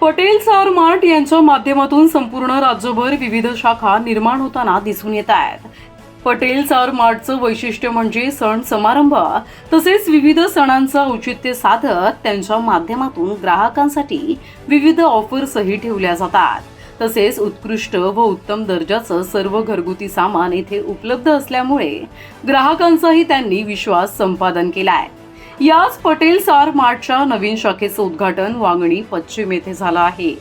पटेल सार मार्ट यांच्या माध्यमातून संपूर्ण राज्यभर विविध शाखा निर्माण होताना दिसून येत आहेत. पटेल सार मार्टचं वैशिष्ट्य म्हणजे सण समारंभ तसेच विविध सणांचं औचित्य साधत त्यांच्या माध्यमातून ग्राहकांसाठी विविध ऑफर्सही ठेवल्या जातात. तसेच उत्कृष्ट व उत्तम दर्जाचं सर्व घरगुती सामान येथे उपलब्ध असल्यामुळे ग्राहकांचाही त्यांनी विश्वास संपादन केला आहे याच पटेल सार मार्टच्या नवीन शाखेचं उद्घाटन वांगणी पश्चिम येथे झालं आहे.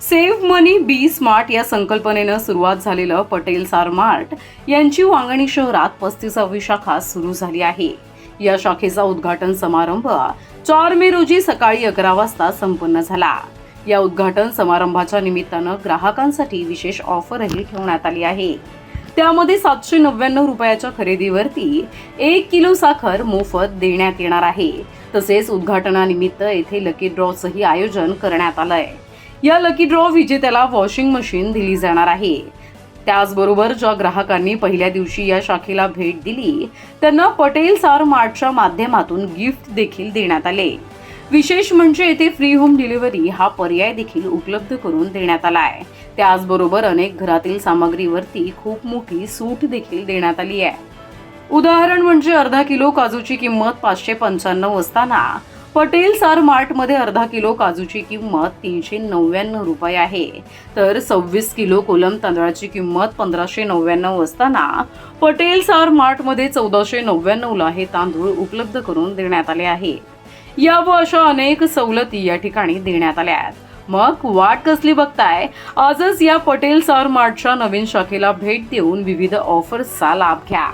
सेव्ह मनी बी स्मार्ट या संकल्पनेनं सुरुवात झालेलं पटेल सार मार्ट यांची वांगणी शहरात पस्तीसावी शाखा सुरू झाली आहे. या शाखेचा उद्घाटन समारंभ चार मे रोजी सकाळी अकरा वाजता संपन्न झाला. या उद्घाटन समारंभाच्या निमित्तानं ग्राहकांसाठी विशेष ऑफरही ठेवण्यात आली आहे. त्यामध्ये सातशे नव्याण्णव रुपयाच्या खरेदीवरती एक किलो साखर मोफत देण्यात येणार आहे. तसेच उद्घाटनानिमित्त येथे लकी ड्रॉचंही आयोजन करण्यात आलंय. या लकी ड्रॉ विजेत्याला वॉशिंग मशीन दिली जाणार आहे. त्याचबरोबर ज्या ग्राहकांनी पहिल्या दिवशी या शाखेला भेट दिली त्यांना पटेल सार मार्टच्या माध्यमातून गिफ्ट देखील देण्यात आले. विशेष म्हणजे येथे फ्री होम डिलिव्हरी हा पर्याय देखील उपलब्ध करून देण्यात आला आहे. त्याचबरोबर अनेक घरातील सामग्रीवरती खूप मोठी सूट देखील देण्यात आली आहे. उदाहरण म्हणजे अर्धा किलो काजूची किंमत पाचशे पंच्याण्णव असताना पटेल सार मार्टमध्ये अर्धा किलो काजूची किंमत तीनशे नव्याण्णव रुपये आहे. तर सव्वीस किलो कोलम तांदळाची किंमत पंधराशे नव्याण्णव असताना पटेल सार मार्टमध्ये चौदाशे नव्याण्णवला हे तांदूळ उपलब्ध करून देण्यात आले आहे. या व अशा अनेक सवलती या ठिकाणी देण्यात आल्या आहेत. मग वाट कसली बघताय? आजच या पटेल सार मार्टच्या नवीन शाखेला भेट देऊन विविध ऑफर्सचा लाभ घ्या.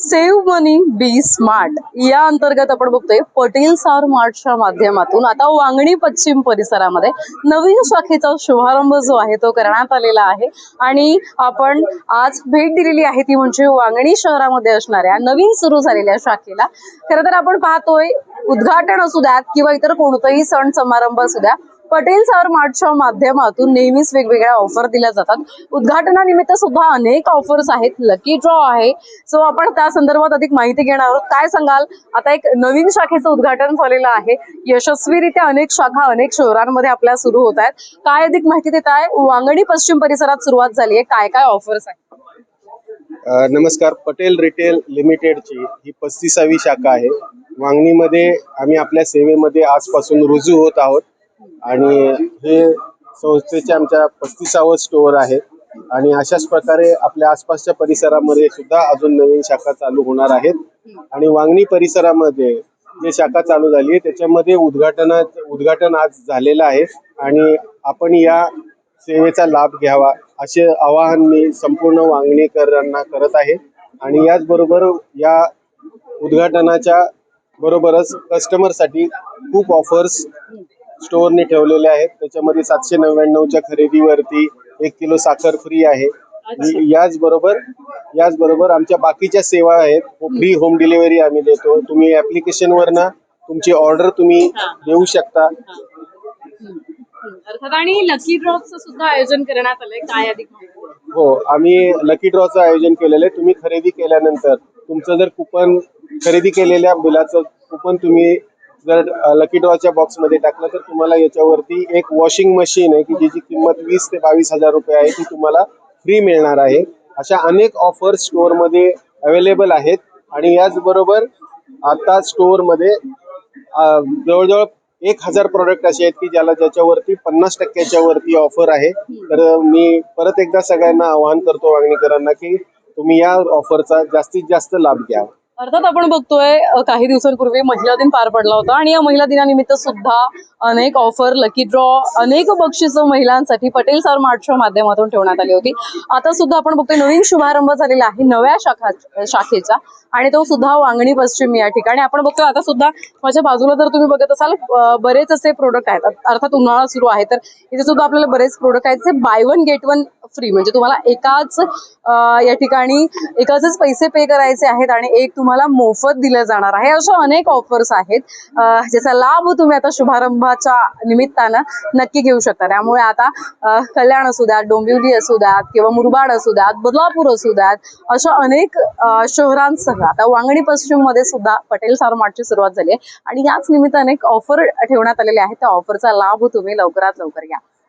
सेव्ह मनी बी स्मार्ट या अंतर्गत आपण बघतोय पटेल सार मार्टच्या माध्यमातून. आता वांगणी पश्चिम परिसरामध्ये नवीन शाखेचा शुभारंभ जो आहे तो करण्यात आलेला आहे. आणि आपण आज भेट दिलेली आहे ती म्हणजे वांगणी शहरामध्ये असणाऱ्या नवीन सुरू झालेल्या शाखेला. खरं तर आपण पाहतोय उद्घाटन असू द्यात किंवा इतर कोणताही सण समारंभ असू द्या पटेल सर मार्टच्या माध्यमातून नेहमीच वेगवेगळ्या ऑफर दिल्या जातात. उद्घाटनानिमित्त सुद्धा अनेक ऑफर्स आहेत. लकी ड्रॉ आहे. सो आपण त्या संदर्भात अधिक माहिती घेणार आहोत. काय सांगाल? आता एक नवीन शाखेचं उद्घाटन झालेलं आहे. यशस्वीरित्या अनेक शाखा अनेक शहरांमध्ये आपल्या सुरू होत आहेत. काय अधिक माहिती देत आहे? वांगणी पश्चिम परिसरात सुरुवात झाली आहे. काय काय ऑफर्स आहेत? नमस्कार. पटेल रिटेल लिमिटेडची ही पस्तीसावी शाखा आहे. वांगणीमध्ये आम्ही आपल्या सेवेमध्ये आजपासून रुजू होत आहोत. आणि हे संस्थेचे आमच्या पस्तीसावं स्टोअर आहे. आणि अशाच प्रकारे आपल्या आसपासच्या परिसरामध्ये सुद्धा अजून नवीन शाखा चालू होणार आहेत. आणि वांगणी परिसरामध्ये जे शाखा चालू झाली आहे त्याच्यामध्ये उद्घाटनात उद्घाटन आज झालेलं आहे. आणि आपण या सेवेचा लाभ घ्यावा असे आवाहन मी संपूर्ण वांगणीकरांना करत आहे. आणि याचबरोबर या उद्घाटनाच्या बरोबरच कस्टमरसाठी खूप ऑफर्स स्टोअरने ठेवलेले आहेत. त्याच्यामध्ये सातशे नव्याण्णवच्या खरेदीवरती एक किलो साखर फ्री आहे. आणि याचबरोबर याचबरोबर आमच्या बाकीच्या सेवा आहेत. फ्री होम डिलिव्हरी आम्ही देतो. तुम्ही ऍप्लिकेशनवरनं तुमची ऑर्डर तुम्ही देऊ शकता. अर्थात आणि लकी ड्रॉपचं सुद्धा आयोजन करण्यात आलंय. काय अधिक हो आम्ही लकी ड्रॉचं आयोजन केलेलं आहे. तुम्ही खरेदी केल्यानंतर तुमचं जर कुपन खरेदी केलेल्या बिलाचं कुपन तुम्ही जर लकी ड्रॉच्या बॉक्समध्ये टाकलं तर तुम्हाला याच्यावरती एक वॉशिंग मशीन आहे की जिची किंमत वीस ते बावीस हजार रुपये आहे ती तुम्हाला फ्री मिळणार आहे. अशा अनेक ऑफर्स स्टोअरमध्ये अवेलेबल आहेत आणि याचबरोबर आता स्टोअरमध्ये जवळजवळ एक हजार प्रोडक्ट असे आहेत की ज्याला ज्याच्यावरती पन्नास टक्क्याच्या वरती ऑफर आहे. तर मी परत एकदा सगळ्यांना आवाहन करतो मागणीकरांना की तुम्ही या ऑफरचा जास्तीत जास्त लाभ घ्या. अर्थात आपण बघतोय काही दिवसांपूर्वी महिला दिन पार पडला होता आणि या महिला दिनानिमित्त सुद्धा अनेक ऑफर लकी ड्रॉ अनेक बक्षिसं महिलांसाठी पटेल सर मार्टच्या माध्यमातून ठेवण्यात आली होती. आता सुद्धा आपण बघतोय नवीन शुभारंभ झालेला आहे नव्या शाखा शाखेचा आणि तो सुद्धा वांगणी पश्चिम या ठिकाणी. आपण बघतोय आता सुद्धा माझ्या बाजूला जर तुम्ही बघत असाल बरेच असे प्रोडक्ट आहेत. अर्थात उन्हाळा सुरू आहे तर इथे सुद्धा आपल्याला बरेच प्रोडक्ट आहेत. जे buy one get one free म्हणजे तुम्हाला एकाच या ठिकाणी एकाच पैसे पे करायचे आहेत आणि एक तुम्हाला मोफत दिलं जाणार आहे. अशा अनेक ऑफर्स आहेत. ज्याचा लाभ तुम्ही आता शुभारंभाच्या निमित्तानं नक्की घेऊ शकता. त्यामुळे आता कल्याण असू द्यात डोंबिवली असू द्यात किंवा मुरबाड असू द्यात बदलापूर असू द्यात अशा अनेक शहरांसह आता वांगणी पश्चिममध्ये सुद्धा पटेल सारमाटची सुरुवात झाली आहे. आणि याच निमित्ताने एक ऑफर ठेवण्यात आलेली आहे. त्या ऑफरचा लाभ तुम्ही लवकरात लवकर घ्या.